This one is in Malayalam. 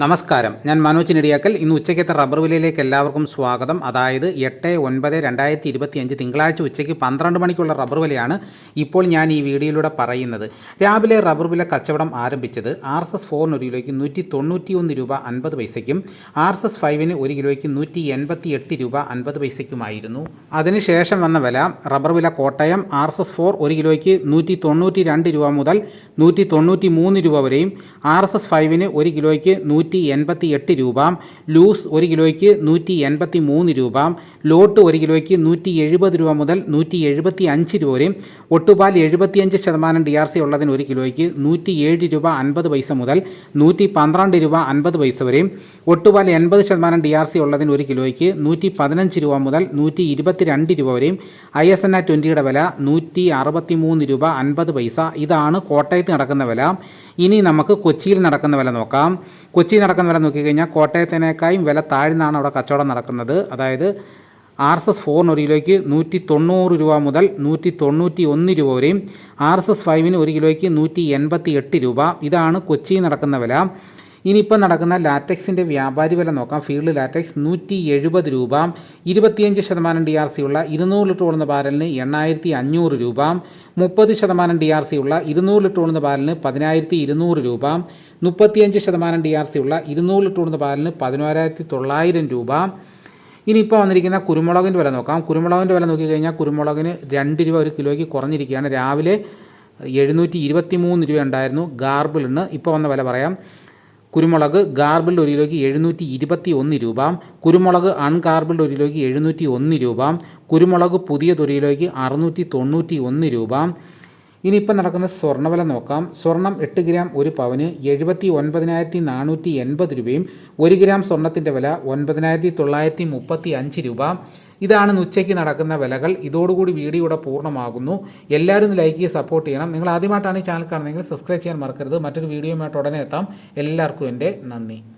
നമസ്കാരം. ഞാൻ മനോജ് നെടിയാക്കൽ. ഇന്ന് ഉച്ചയ്ക്കത്തെ റബ്ബർ വിലയിലേക്ക് എല്ലാവർക്കും സ്വാഗതം. അതായത് എട്ട് ഒൻപത് രണ്ടായിരത്തി ഇരുപത്തി അഞ്ച് തിങ്കളാഴ്ച ഉച്ചയ്ക്ക് പന്ത്രണ്ട് മണിക്കുള്ള റബ്ബർ വിലയാണ് ഇപ്പോൾ ഞാൻ ഈ വീഡിയോയിലൂടെ പറയുന്നത്. രാവിലെ റബ്ബർ വില കച്ചവടം ആരംഭിച്ചത് ആർ എസ് എസ് ഫോറിന് ഒരു കിലോയ്ക്ക് നൂറ്റി തൊണ്ണൂറ്റി ഒന്ന് രൂപ അൻപത് പൈസയ്ക്കും ആർ എസ് എസ് ഫൈവിന് ഒരു കിലോയ്ക്ക് നൂറ്റി എൺപത്തി എട്ട് രൂപ അൻപത് പൈസയ്ക്കുമായിരുന്നു. അതിനുശേഷം വന്ന വില റബ്ബർ വില Kottayam R S S four ഒരു കിലോയ്ക്ക് നൂറ്റി തൊണ്ണൂറ്റി രണ്ട് രൂപ മുതൽ നൂറ്റി തൊണ്ണൂറ്റി മൂന്ന് രൂപ വരെയും ആർ എസ് എസ് ഫൈവിന് ഒരു കിലോയ്ക്ക് നൂറ്റി എൺപത്തി എട്ട് രൂപ ലൂസ് ഒരു കിലോയ്ക്ക് നൂറ്റി എൺപത്തി മൂന്ന് രൂപ ലോട്ട് ഒരു കിലോയ്ക്ക് നൂറ്റി എഴുപത് രൂപ മുതൽ നൂറ്റി എഴുപത്തി അഞ്ച് രൂപ വരെയും ഒട്ടുപാൽ എഴുപത്തിയഞ്ച് ശതമാനം ഡി ആർ സി ഉള്ളതിന് ഒരു കിലോയ്ക്ക് നൂറ്റി ഏഴ് രൂപ അൻപത് പൈസ മുതൽ നൂറ്റി പന്ത്രണ്ട് രൂപ അൻപത് പൈസ വരെയും ഒട്ടുപാൽ എൺപത് ശതമാനം ഡി ആർ സി ഉള്ളതിന് ഒരു കിലോയ്ക്ക് നൂറ്റി പതിനഞ്ച് രൂപ മുതൽ നൂറ്റി ഇരുപത്തി രണ്ട് രൂപ വരെയും ഐ എസ് എൻ ആ ട്വന്റിയുടെ വില നൂറ്റി അറുപത്തി മൂന്ന് രൂപ അൻപത് പൈസ. ഇതാണ് കോട്ടയത്ത് നടക്കുന്ന വില. ഇനി നമുക്ക് കൊച്ചിയിൽ നടക്കുന്ന വില നോക്കാം. കൊച്ചി നടക്കുന്ന വില നോക്കിക്കഴിഞ്ഞാൽ കോട്ടയത്തിനേക്കാളും വില താഴ്ന്നാണ് അവിടെ കച്ചവടം നടക്കുന്നത്. അതായത് ആർ എസ് എസ് ഫോറിന് ഒരു കിലോയ്ക്ക് നൂറ്റി തൊണ്ണൂറ് രൂപ മുതൽ നൂറ്റി തൊണ്ണൂറ്റി ഒന്ന് രൂപ വരെയും ആർ എസ് എസ് ഫൈവിന് ഒരു കിലോയ്ക്ക് നൂറ്റി എൺപത്തി എട്ട് രൂപ. ഇതാണ് കൊച്ചിയിൽ നടക്കുന്ന വില. ഇനിയിപ്പോൾ നടക്കുന്ന ലാറ്റക്സിന്റെ വ്യാപാരി വില നോക്കാം. ഫീൽഡ് ലാറ്റക്സ് നൂറ്റി എഴുപത് രൂപ. ഇരുപത്തിയഞ്ച് ശതമാനം ഡി ആർ സി ഉള്ള ഇരുന്നൂറ് ലിറ്റർ ഓടുന്ന ബാരലിന് എണ്ണായിരത്തി അഞ്ഞൂറ് രൂപ. മുപ്പത് ശതമാനം ഡി ആർ സി ഉള്ള ഇരുന്നൂറ് ലിറ്റർ ഓടുന്ന ബാരലിന് പതിനായിരത്തി ഇരുന്നൂറ് രൂപ. മുപ്പത്തിയഞ്ച് ശതമാനം ഡി ആർ സി ഉള്ള ഇരുന്നൂറ് ലിറ്റർ ഓടുന്ന ബാരലിന് പതിനോരായിരത്തി തൊള്ളായിരം രൂപ. ഇനിയിപ്പോൾ വന്നിരിക്കുന്ന കുരുമുളകിന്റെ വില നോക്കാം. കുരുമുളകിന്റെ വില നോക്കിക്കഴിഞ്ഞാൽ കുരുമുളകിന് രണ്ട് രൂപ ഒരു കിലോയ്ക്ക് കുറഞ്ഞിരിക്കുകയാണ്. രാവിലെ എഴുന്നൂറ്റി ഇരുപത്തി മൂന്ന് രൂപ ഉണ്ടായിരുന്നു. ഗാർബിളിന് ഇപ്പോൾ വന്ന വില പറയാം. കുരുമുളക് ഗാർബിൾഡ് ഒരു കിലോയ്ക്ക് എഴുന്നൂറ്റി ഇരുപത്തി ഒന്ന് രൂപ കുരുമുളക് അൺഗാർബിൾഡ് ഒരു കിലോയ്ക്ക് എഴുന്നൂറ്റി ഒന്ന് രൂപ കുരുമുളക് പുതിയത് ഒരു കിലോയ്ക്ക് അറുന്നൂറ്റി തൊണ്ണൂറ്റി ഒന്ന് രൂപ ഇനിയിപ്പോൾ നടക്കുന്ന സ്വർണവില നോക്കാം. സ്വർണം എട്ട് ഗ്രാം ഒരു പവന് എഴുപത്തി ഒൻപതിനായിരത്തി നാനൂറ്റി എൺപത് രൂപയും ഒരു ഗ്രാം സ്വർണത്തിന്റെ വില ഒൻപതിനായിരത്തി തൊള്ളായിരത്തി മുപ്പത്തി അഞ്ച് രൂപ. ഇതാണ് ഉച്ചയ്ക്ക് നടക്കുന്ന വിലകൾ. ഇതോടുകൂടി വീഡിയോ ഇവിടെ പൂർണമാകുന്നു. എല്ലാവരും ലൈക്ക് ചെയ്ത് സപ്പോർട്ട് ചെയ്യണം. നിങ്ങൾ ആദ്യമായിട്ടാണ് ഈ ചാനൽ കാണുന്നതെങ്കിൽ സബ്സ്ക്രൈബ് ചെയ്യാൻ മറക്കരുത്. മറ്റൊരു വീഡിയോയുമായിട്ട് ഉടനെ എത്താം. എല്ലാവർക്കും എന്റെ നന്ദി.